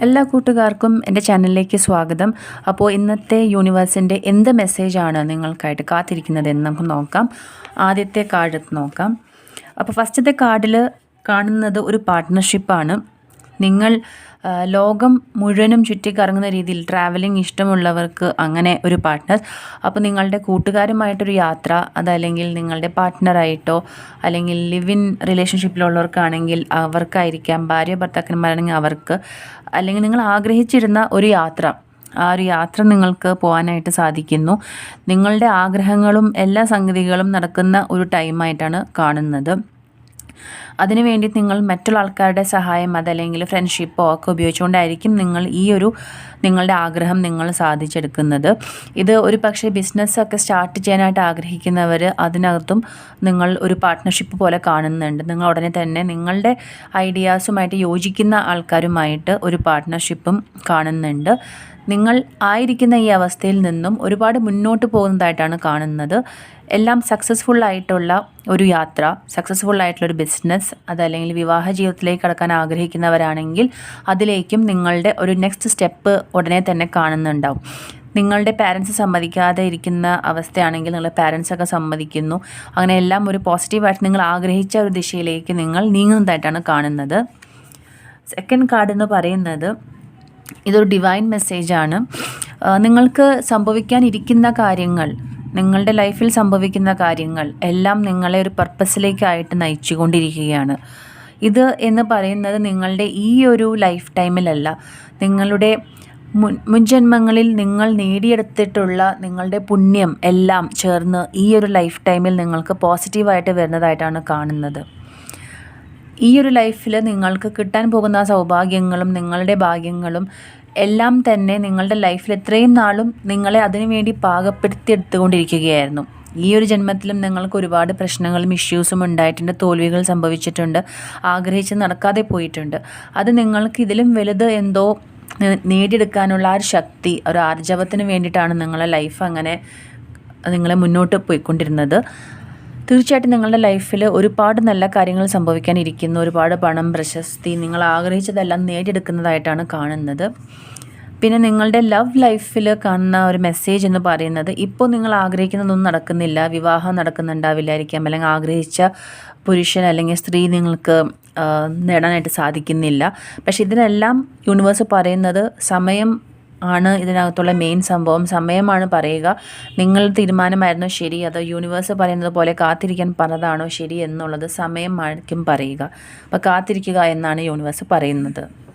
എല്ലാ കൂട്ടുകാർക്കും എന്റെ ചാനലിലേക്ക് സ്വാഗതം. അപ്പോൾ ഇന്നത്തെ യൂണിവേഴ്സിന്റെ എന്ത് മെസ്സേജാണ് നിങ്ങൾക്കായിട്ട് കാത്തിരിക്കുന്നത് എന്ന് നമുക്ക് നോക്കാം. ആദ്യത്തെ കാർഡ് നോക്കാം. അപ്പോൾ ഫസ്റ്റത്തെ കാർഡിൽ കാണുന്നത് ഒരു പാർട്ട്ണർഷിപ്പാണ്. നിങ്ങൾ ലോകം മുഴുവനും ചുറ്റിക്കറങ്ങുന്ന രീതിയിൽ ട്രാവലിംഗ് ഇഷ്ടമുള്ളവർക്ക് അങ്ങനെ ഒരു പാർട്ട്ണർ അപ്പോൾ നിങ്ങളുടെ കൂട്ടുകാരുമായിട്ടൊരു യാത്ര അതല്ലെങ്കിൽ നിങ്ങളുടെ പാർട്ട്ണറായിട്ടോ അല്ലെങ്കിൽ ലിവ് ഇൻ റിലേഷൻഷിപ്പിലുള്ളവർക്കാണെങ്കിൽ അവർക്കായിരിക്കാം ഭാര്യ ഭർത്താക്കന്മാരാണെങ്കിൽ അവർക്ക് അല്ലെങ്കിൽ നിങ്ങൾ ആഗ്രഹിച്ചിരുന്ന ഒരു യാത്ര ആ ഒരു യാത്ര നിങ്ങൾക്ക് പോകാനായിട്ട് സാധിക്കുന്നു. നിങ്ങളുടെ ആഗ്രഹങ്ങളും എല്ലാ സംഗതികളും നടക്കുന്ന ഒരു ടൈമായിട്ടാണ് കാണുന്നത്. അതിനു വേണ്ടി നിങ്ങൾ മറ്റുള്ള ആൾക്കാരുടെ സഹായം അതല്ലെങ്കിൽ ഫ്രണ്ട്ഷിപ്പോ ഒക്കെ ഉപയോഗിച്ചുകൊണ്ടായിരിക്കും നിങ്ങൾ ഈ ഒരു നിങ്ങളുടെ ആഗ്രഹം നിങ്ങൾ സാധിച്ചെടുക്കുന്നത്. ഇത് ഒരു പക്ഷേ ബിസിനസ്സൊക്കെ സ്റ്റാർട്ട് ചെയ്യാനായിട്ട് ആഗ്രഹിക്കുന്നവർ അതിനകത്തും നിങ്ങൾ ഒരു പാർട്ട്ണർഷിപ്പ് പോലെ കാണുന്നുണ്ട്. നിങ്ങൾ ഉടനെ തന്നെ നിങ്ങളുടെ ഐഡിയാസുമായിട്ട് യോജിക്കുന്ന ആൾക്കാരുമായിട്ട് ഒരു പാർട്ട്ണർഷിപ്പും കാണുന്നുണ്ട്. നിങ്ങൾ ആയിരിക്കുന്ന ഈ അവസ്ഥയിൽ നിന്നും ഒരുപാട് മുന്നോട്ട് പോകുന്നതായിട്ടാണ് കാണുന്നത്. എല്ലാം സക്സസ്ഫുൾ ആയിട്ടുള്ള ഒരു യാത്ര സക്സസ്ഫുൾ ആയിട്ടുള്ള ഒരു ബിസിനസ് അതല്ലെങ്കിൽ വിവാഹ ജീവിതത്തിലേക്ക് കടക്കാൻ ആഗ്രഹിക്കുന്നവരാണെങ്കിൽ അതിലേക്കും നിങ്ങളുടെ ഒരു നെക്സ്റ്റ് സ്റ്റെപ്പ് ഉടനെ തന്നെ കാണുന്നുണ്ടാവും. നിങ്ങളുടെ പാരൻസ് സമ്മതിക്കാതെ ഇരിക്കുന്ന അവസ്ഥയാണെങ്കിൽ നിങ്ങളുടെ പാരൻസൊക്കെ സമ്മതിക്കുന്നു. അങ്ങനെ എല്ലാം ഒരു പോസിറ്റീവായിട്ട് നിങ്ങൾ ആഗ്രഹിച്ച ഒരു ദിശയിലേക്ക് നിങ്ങൾ നീങ്ങുന്നതായിട്ടാണ് കാണുന്നത്. സെക്കൻഡ് കാർഡ് എന്ന് പറയുന്നത് ഇതൊരു ഡിവൈൻ മെസ്സേജാണ് നിങ്ങൾക്ക് സംഭവിക്കാനിരിക്കുന്ന കാര്യങ്ങൾ നിങ്ങളുടെ ലൈഫിൽ സംഭവിക്കുന്ന കാര്യങ്ങൾ എല്ലാം നിങ്ങളെ ഒരു പർപ്പസിലേക്കായിട്ട് നയിച്ചുകൊണ്ടിരിക്കുകയാണ്. ഇത് എന്ന് പറയുന്നത് നിങ്ങളുടെ ഈ ഒരു ലൈഫ് ടൈമിലല്ല നിങ്ങളുടെ മുൻ മുൻജന്മങ്ങളിൽ നിങ്ങൾ നേടിയെടുത്തിട്ടുള്ള നിങ്ങളുടെ പുണ്യം എല്ലാം ചേർന്ന് ഈ ഒരു ലൈഫ് ടൈമിൽ നിങ്ങൾക്ക് പോസിറ്റീവായിട്ട് വരുന്നതായിട്ടാണ് കാണുന്നത്. ഈ ഒരു ലൈഫിൽ നിങ്ങൾക്ക് കിട്ടാൻ പോകുന്ന സൗഭാഗ്യങ്ങളും നിങ്ങളുടെ ഭാഗ്യങ്ങളും എല്ലാം തന്നെ നിങ്ങളുടെ ലൈഫിൽ എത്രയും നാളും നിങ്ങളെ അതിനുവേണ്ടി പാകപ്പെടുത്തി എടുത്തുകൊണ്ടിരിക്കുകയായിരുന്നു ഈ ഒരു ജന്മത്തിലും നിങ്ങൾക്ക് ഒരുപാട് പ്രശ്നങ്ങളും ഇഷ്യൂസും ഉണ്ടായിട്ടുണ്ട് തോൽവികൾ സംഭവിച്ചിട്ടുണ്ട് ആഗ്രഹിച്ച് നടക്കാതെ പോയിട്ടുണ്ട്. അത് നിങ്ങൾക്ക് ഇതിലും വലുത് എന്തോ നേടിയെടുക്കാനുള്ള ആ ഒരു ശക്തി ഒരു ആർജവത്തിന് വേണ്ടിയിട്ടാണ് നിങ്ങളെ ലൈഫ് അങ്ങനെ നിങ്ങളെ മുന്നോട്ട് പോയിക്കൊണ്ടിരുന്നത്. തീർച്ചയായിട്ടും നിങ്ങളുടെ ലൈഫിൽ ഒരുപാട് നല്ല കാര്യങ്ങൾ സംഭവിക്കാനിരിക്കുന്നു. ഒരുപാട് പണം പ്രശസ്തി നിങ്ങൾ ആഗ്രഹിച്ചതെല്ലാം നേടിയെടുക്കുന്നതായിട്ടാണ് കാണുന്നത്. പിന്നെ നിങ്ങളുടെ ലവ് ലൈഫിൽ കാണുന്ന ഒരു മെസ്സേജ് എന്ന് പറയുന്നത് ഇപ്പോൾ നിങ്ങൾ ആഗ്രഹിക്കുന്നതൊന്നും നടക്കുന്നില്ല വിവാഹം നടക്കുന്നുണ്ടാവില്ലായിരിക്കാം അല്ലെങ്കിൽ ആഗ്രഹിച്ച പുരുഷൻ അല്ലെങ്കിൽ സ്ത്രീ നിങ്ങൾക്ക് നേടാനായിട്ട് സാധിക്കുന്നില്ല. പക്ഷേ ഇതിനെല്ലാം യൂണിവേഴ്സ് പറയുന്നത് സമയം ആണ് ഇതിനകത്തുള്ള മെയിൻ സംഭവം. സമയമാണ് പറയുക. നിങ്ങൾ തീരുമാനമായിരുന്നോ ശരി? അതോ യൂണിവേഴ്സ് പറയുന്നത് പോലെ കാത്തിരിക്കാൻ പറഞ്ഞതാണോ ശരി എന്നുള്ളത് സമയമായിരിക്കും പറയുക. അപ്പോൾ കാത്തിരിക്കുക എന്നാണ് യൂണിവേഴ്സ് പറയുന്നത്.